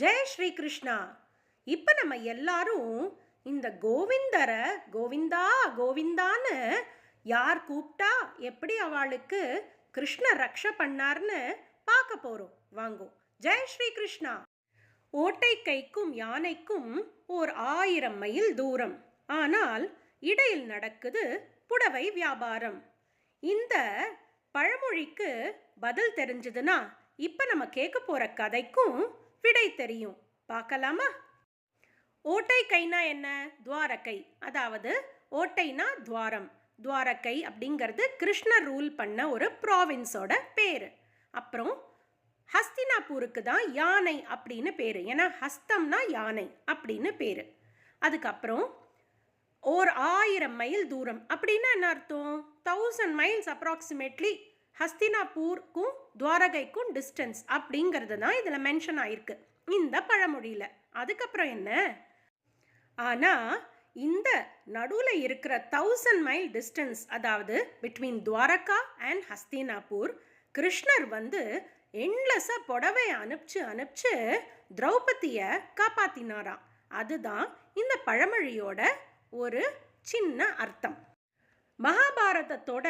ஜெய் ஸ்ரீ கிருஷ்ணா இப்போ நம்ம எல்லாரும் இந்த கோவிந்தரை கோவிந்தா கோவிந்தான்னு யார் கூப்பிட்டா எப்படி அவளுக்கு கிருஷ்ண ரக்ஷ பண்ணார்னு பார்க்க போகிறோம் வாங்கோ. ஜெய் ஸ்ரீ கிருஷ்ணா ஓட்டை கைக்கும் யானைக்கும் ஓர் ஆயிரம் மைல் தூரம். ஆனால் இடையில் நடக்குது புடவை வியாபாரம். இந்த பழமொழிக்கு பதில் தெரிஞ்சதுன்னா இப்போ நம்ம கேட்க போகிற கதைக்கும் விடை தெரியும். பார்க்கலாமா? ஓட்டை கைனா என்ன? துவாரக்கை. அதாவது ஓட்டைனா துவாரம். துவாரக்கை அப்படிங்கிறது கிருஷ்ணர் ரூல் பண்ண ஒரு ப்ராவின்ஸோட பேர். அப்புறம் ஹஸ்தினாபூருக்கு தான் யானை அப்படின்னு பேர். ஏன்னா ஹஸ்தம்னா யானை அப்படின்னு பேர். அதுக்கப்புறம் ஓர் ஆயிரம் மைல் தூரம் அப்படின்னா என்ன அர்த்தம்? தௌசண்ட் மைல்ஸ் அப்ராக்சிமேட்லி ஹஸ்தினாபூர்க்கும் துவாரகைக்கும் டிஸ்டன்ஸ் அப்படிங்கிறது தான் இதில் மென்ஷன் ஆயிருக்கு. இந்த பழமொழியில். அதுக்கப்புறம் என்ன? ஆனால் இந்த நடுவில் இருக்கிற தௌசண்ட் மைல் டிஸ்டன்ஸ் அதாவது பிட்வீன் துவாரகா அண்ட் ஹஸ்தினாபூர் கிருஷ்ணர் வந்து எண்ட்லெஸ்ஸாக புடவை அனுப்பிச்சு அனுப்பிச்சு திரௌபதியை காப்பாத்தினாராம். அதுதான் இந்த பழமொழியோட ஒரு சின்ன அர்த்தம். மகாபாரதத்தோட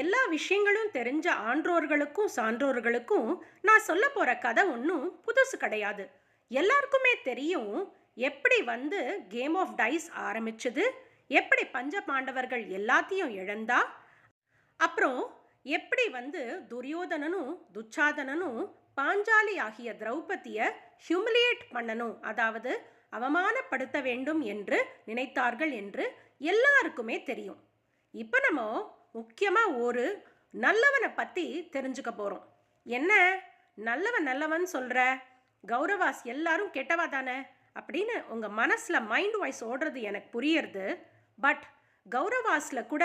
எல்லா விஷயங்களும் தெரிஞ்ச ஆன்றோர்களுக்கும் சான்றோர்களுக்கும் நான் சொல்ல போகிற கதை ஒன்றும் புதுசு கிடையாது. எல்லாருக்குமே தெரியும் எப்படி வந்து கேம் ஆஃப் டைஸ் ஆரம்பிச்சது எப்படி பஞ்ச பாண்டவர்கள் எல்லாத்தையும் இழந்தா அப்புறம் எப்படி வந்து துரியோதனனும் துச்சாதனனும் பாஞ்சாலி ஆகிய திரௌபதியை ஹியூமிலியேட் பண்ணணும் அதாவது அவமானப்படுத்த வேண்டும் என்று நினைத்தார்கள் என்று எல்லாருக்குமே தெரியும். இப்போ நம்ம முக்கியமாக ஒரு நல்லவனை பற்றி தெரிஞ்சுக்க போகிறோம் என்ன? நல்லவன் நல்லவன் சொல்கிற கௌரவாஸ் எல்லாரும் கெட்டவா தானே? அப்படின்னு உங்கள் மனசில் மைண்ட் வாய்ஸ் ஓடுறது எனக்கு புரியறது. பட் கௌரவாஸில் கூட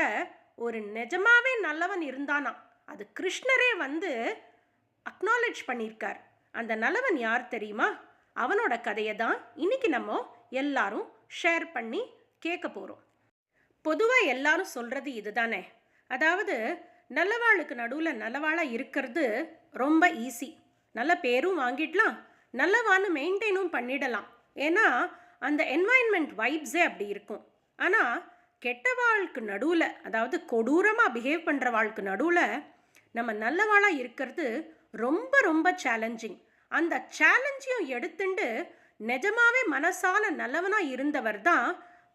ஒரு நிஜமாவே நல்லவன் இருந்தானா அது கிருஷ்ணரே வந்து அக்னாலேஜ் பண்ணியிருக்கார். அந்த நல்லவன் யார் தெரியுமா? அவனோட கதையை தான் இன்னைக்கு நம்ம எல்லாரும் ஷேர் பண்ணி கேட்க போகிறோம் பொதுவாக எல்லாரும் சொல்கிறது இதுதானே? அதாவது நல்லவாளுக்கு நடுவில் நல்லவாளாக இருக்கிறது ரொம்ப ஈஸி நல்ல பேரும் வாங்கிடலாம் நல்லவான்னு மெயின்டைனும் பண்ணிடலாம். ஏன்னா அந்த என்வாயன்மெண்ட் வைப்ஸே அப்படி இருக்கும். ஆனால் கெட்டவாளுக்கு நடுவில் அதாவது கொடூரமாக பிஹேவ் பண்ணுற வாழ்க்கு நடுவில் நம்ம நல்லவாளாக இருக்கிறது ரொம்ப ரொம்ப சேலஞ்சிங் அந்த சேலஞ்சையும் எடுத்துண்டு நிஜமாவே மனசால நல்லவனாக இருந்தவர் தான்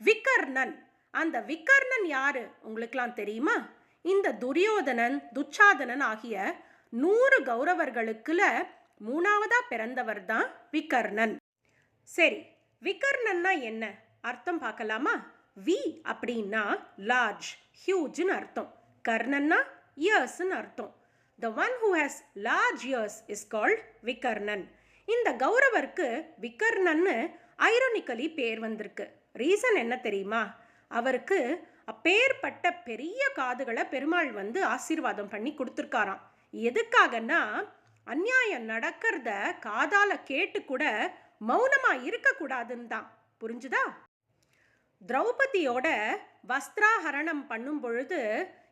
விக்கர்ணன். அந்த விக்கர்ணன் யாரு? உங்களுக்கெல்லாம் தெரியுமா? இந்த துரியோதனன் துச்சாதனன் ஆகிய நூறு கௌரவர்களுக்குல மூணாவதா பிறந்தவர் தான் விக்கர்ணன் சரி விக்கர்ணன்னா என்ன? அர்த்தம் பார்க்கலாமா? வி அப்படின்னா லார்ஜ் ஹியூஜ்னு அர்த்தம். கர்ணன்னா இயர்ஸ்னு அர்த்தம். The one who has large ears is called Vikarnan இந்த கௌரவருக்கு விக்கர்ணன்னு ஐரோனிக்கலி பேர் வந்திருக்கு. ரீசன் என்ன தெரியுமா? அவருக்கு அப்பேற்பட்ட பெரிய காதுகளை பெருமாள் வந்து ஆசீர்வாதம் பண்ணி கொடுத்துருக்காராம். எதுக்காகன்னா அந்நியாயம் நடக்கிறத காதால கேட்டு கூட மௌனமா இருக்கக்கூடாதுன்னு தான் புரிஞ்சுதா? திரௌபதியோட வஸ்திராஹரணம் பண்ணும் பொழுது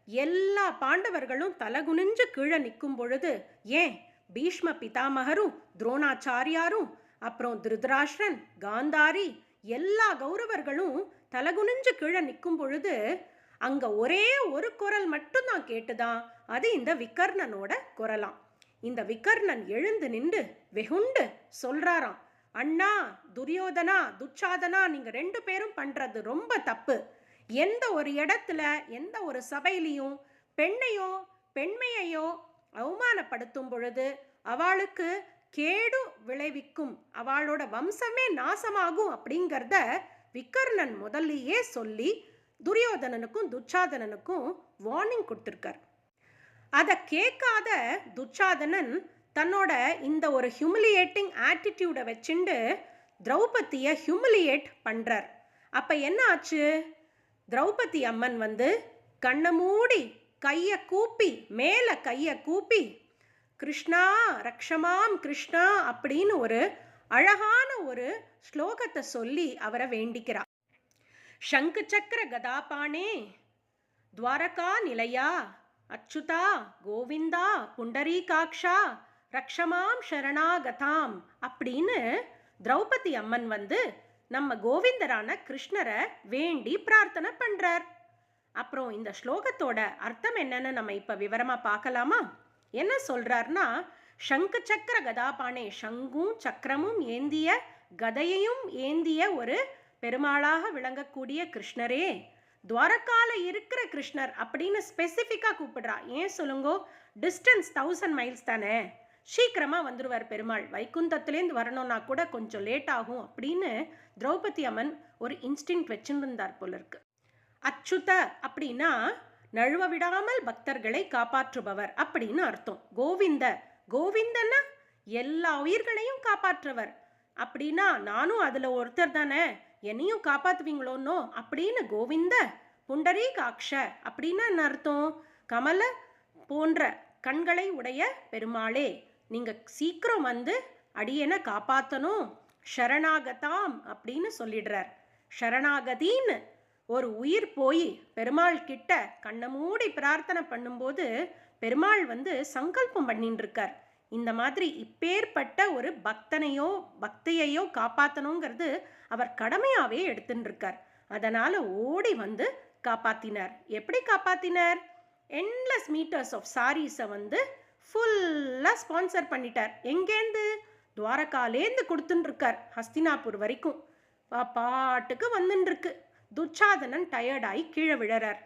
எல்லா பாண்டவர்களும் தலகுனிஞ்சு கீழே நிற்கும் பொழுது ஏன்? பீஷ்ம பிதாமகரும் துரோணாச்சாரியாரும் அப்புறம் திருதராஷ்டிரன் காந்தாரி எல்லா கௌரவர்களும் தலகுனிஞ்சு கீழே நிற்கும் பொழுது அங்க ஒரே ஒரு குரல் மட்டும்தான் கேட்டுதான். அது இந்த விக்கர்ணனோட குரலாம். இந்த விக்கர்ணன் எழுந்து நின்று வெகுண்டு சொல்றாராம் அண்ணா துரியோதனா துச்சாதனா நீங்க ரெண்டு பேரும் பண்றது ரொம்ப தப்பு. எந்த ஒரு இடத்துல எந்த ஒரு சபையிலையும் பெண்ணையோ பெண்மையையோ அவமானப்படுத்தும் பொழுது அவளுக்கு கேடு விளைவிக்கும். அவளோட வம்சமே நாசமாகும் அப்படிங்கிறத விக்கர்ணன் முதல்லையே சொல்லி துரியோதனனுக்கும் துச்சாதனனுக்கும் வார்னிங் கொடுத்துருக்கார். அதை கேட்காத துச்சாதனன் தன்னோட இந்த ஒரு ஹியூமிலியேட்டிங் ஆட்டிடியூடை வச்சுண்டு திரௌபதியை ஹியூமிலியேட் பண்ணுறார் அப்போ என்ன ஆச்சு? திரௌபதி அம்மன் வந்து கண்ணை மூடி கையை கூப்பி மேலே கையை கூப்பி கிருஷ்ணா ரக்ஷமாம் கிருஷ்ணா அப்படின்னு ஒரு அழகான ஒரு ஸ்லோகத்தை சொல்லி அவரை வேண்டிக்கிறார். சங்கு சக்கர கதாபானே துவாரகா நிலையா அச்சுதா கோவிந்தா புண்டரீகாக்ஷா ரக்ஷமாம் ஷரணாகதாம் அப்படின்னு திரௌபதி அம்மன் வந்து நம்ம கோவிந்தரான கிருஷ்ணரை வேண்டி பிரார்த்தனை பண்றார். அப்புறம் இந்த ஸ்லோகத்தோட அர்த்தம் என்னன்னு நம்ம இப்ப விவரமா பார்க்கலாமா? என்ன சொல்றாருன்னா சங்கு சக்கர கதாபானே சங்கும் சக்கரமும் ஏந்திய கதையையும் ஏந்திய ஒரு பெருமாளாக விளங்கக்கூடிய கிருஷ்ணரே. துவாரக்கால இருக்கிற கிருஷ்ணர் அப்படின்னு ஸ்பெசிஃபிக்காக கூப்பிடுறா. ஏன் சொல்லுங்கோ? டிஸ்டன்ஸ் தௌசண்ட் மைல்ஸ் தானே. சீக்கிரமாக வந்துடுவார் பெருமாள். வைகுந்தத்துலேருந்து வரணும்னா கூட கொஞ்சம் லேட் ஆகும் அப்படின்னு திரௌபதி அம்மன் ஒரு இன்ஸ்டிங் வச்சுருந்தார் போல இருக்கு. அச்சுத அப்படின்னா நழுவ விடாமல் பக்தர்களை காப்பாற்றுபவர் அப்படின்னு அர்த்தம். கோவிந்த கோவிந்தன்னா எல்லா உயிர்களையும் காப்பாற்றுவர். அப்படின்னா நானும் அதுல ஒருத்தர் தானே? என்னையும் காப்பாத்துவீங்களோன்னோ? அப்படின்னு கோவிந்த புண்டரீகாக்ஷ அப்படின்னா என்ன அர்த்தம்? கமல போன்ற கண்களை உடைய பெருமாளே நீங்க சீக்கிரம் வந்து அடியனை காப்பாத்தணும். ஷரணாகதாம் அப்படின்னு சொல்லிடுறார். ஷரணாகதின்னு ஒரு உயிர் போய் பெருமாள் கிட்ட கண்ணை மூடி பிரார்த்தனை பண்ணும்போது பெருமாள் வந்து சங்கல்பம் பண்ணிட்டு இருக்கார் இந்த மாதிரி இப்பேற்பட்ட ஒரு பக்தனையோ பக்தியையோ காப்பாற்றணுங்கிறது அவர் கடமையாவே எடுத்துன்னு இருக்கார் அதனால ஓடி வந்து காப்பாத்தினார். எப்படி காப்பாத்தினார்? என்லெஸ் மீட்டர்ஸ் ஆஃப் சாரீஸை வந்து ஃபுல்லாக ஸ்பான்சர் பண்ணிட்டார். எங்கேருந்து துவாரகாலேந்து கொடுத்துட்டுருக்கார் ஹஸ்தினாபூர் வரைக்கும். பா- பாட்டுக்கு வந்துட்டுருக்கு துச்சாதனன் டயர்டாகி கீழே விழறார்.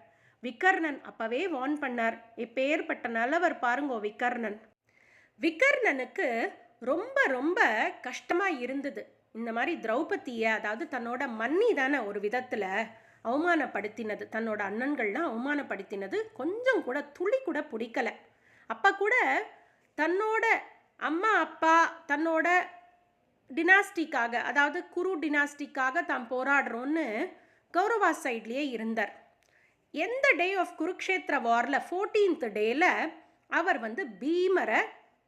விக்கர்ணன் அப்பவே வார்ன் பண்ணார். இப்பேற்பட்ட நல்லவர் பாருங்கோ விக்கர்ணன் விக்கர்ணனுக்கு ரொம்ப ரொம்ப கஷ்டமாக இருந்தது. இந்த மாதிரி திரௌபதியை அதாவது தன்னோட மன்னி தானே ஒரு விதத்தில் அவமானப்படுத்தினது. தன்னோட அண்ணன்கள்லாம் அவமானப்படுத்தினது. கொஞ்சம் கூட துளி கூட பிடிக்கல. அப்போ கூட தன்னோட அம்மா அப்பா தன்னோட டினாஸ்டிக்காக அதாவது குரு டினாஸ்டிக்காக தான் போராடுறோன்னு கௌரவா சைட்லேயே இருந்தார். எந்த டே ஆஃப் குருக்ஷேத்திர வாரில் ஃபோர்டீன்த் டேயில் அவர் வந்து பீமரை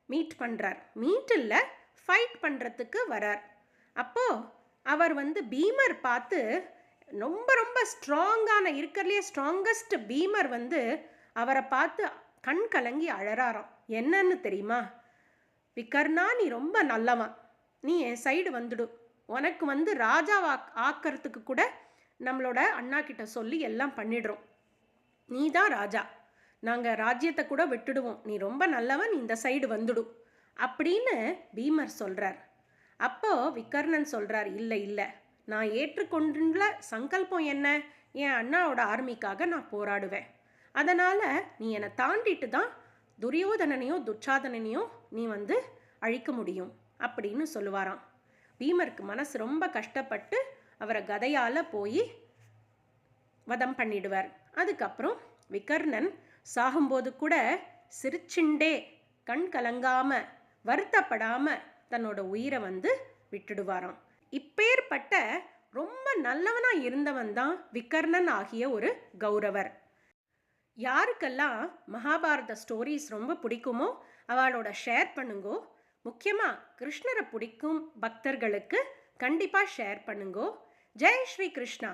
மீட் பண்ணுறார் மீட் இல்லை ஃபைட் பண்ணுறதுக்கு வரார். அப்போது அவர் வந்து பீமர் பார்த்து ரொம்ப ரொம்ப ஸ்ட்ராங்கான இருக்கிறதுலே ஸ்ட்ராங்கஸ்ட் பீமர் வந்து அவரை பார்த்து கண் கலங்கி அழறாராம். என்னன்னு தெரியுமா? விக்கர்னா நீ ரொம்ப நல்லவன். நீ என் சைடு வந்துடு. உனக்கு வந்து ராஜாவா ஆக்கிறதுக்கு கூட நம்மளோட அண்ணா கிட்ட சொல்லி எல்லாம் பண்ணிடுறோம். நீ தான் ராஜா. நாங்கள் ராஜ்யத்தை கூட விட்டுடுவோம். நீ ரொம்ப நல்லவன் இந்த சைடு வந்துடும். அப்படின்னு பீமர் சொல்கிறார் அப்போ விக்கர்ணன் சொல்கிறார் இல்லை இல்லை. நான் ஏற்றுக்கொண்டுள்ள சங்கல்பம் என்ன? என் அண்ணாவோட ஆர்மிக்காக நான் போராடுவேன். அதனால் நீ என்னை தாண்டிட்டு தான் துரியோதனனையோ துச்சாதனனையோ நீ வந்து அழிக்க முடியும். அப்படின்னு சொல்லுவாராம். பீமருக்கு மனசு ரொம்ப கஷ்டப்பட்டு அவரை கதையால் போய் வதம் பண்ணிடுவார். அதுக்கப்புறம் விகர்ணன் சாகும்போது கூட சிரிச்சுண்டே கண் கலங்காம வருத்தப்படாம தன்னோட உயிரை வந்து விட்டுடுவாராம். இப்பேற்பட்ட ரொம்ப நல்லவனா இருந்தவன் தான் விகர்ணன் ஆகிய ஒரு கௌரவர். யாருக்கெல்லாம் மகாபாரத ஸ்டோரிஸ் ரொம்ப பிடிக்குமோ அவளோட ஷேர் பண்ணுங்கோ. முக்கியமாக கிருஷ்ணரை பிடிக்கும் பக்தர்களுக்கு கண்டிப்பாக ஷேர் பண்ணுங்கோ. जय श्री कृष्ण।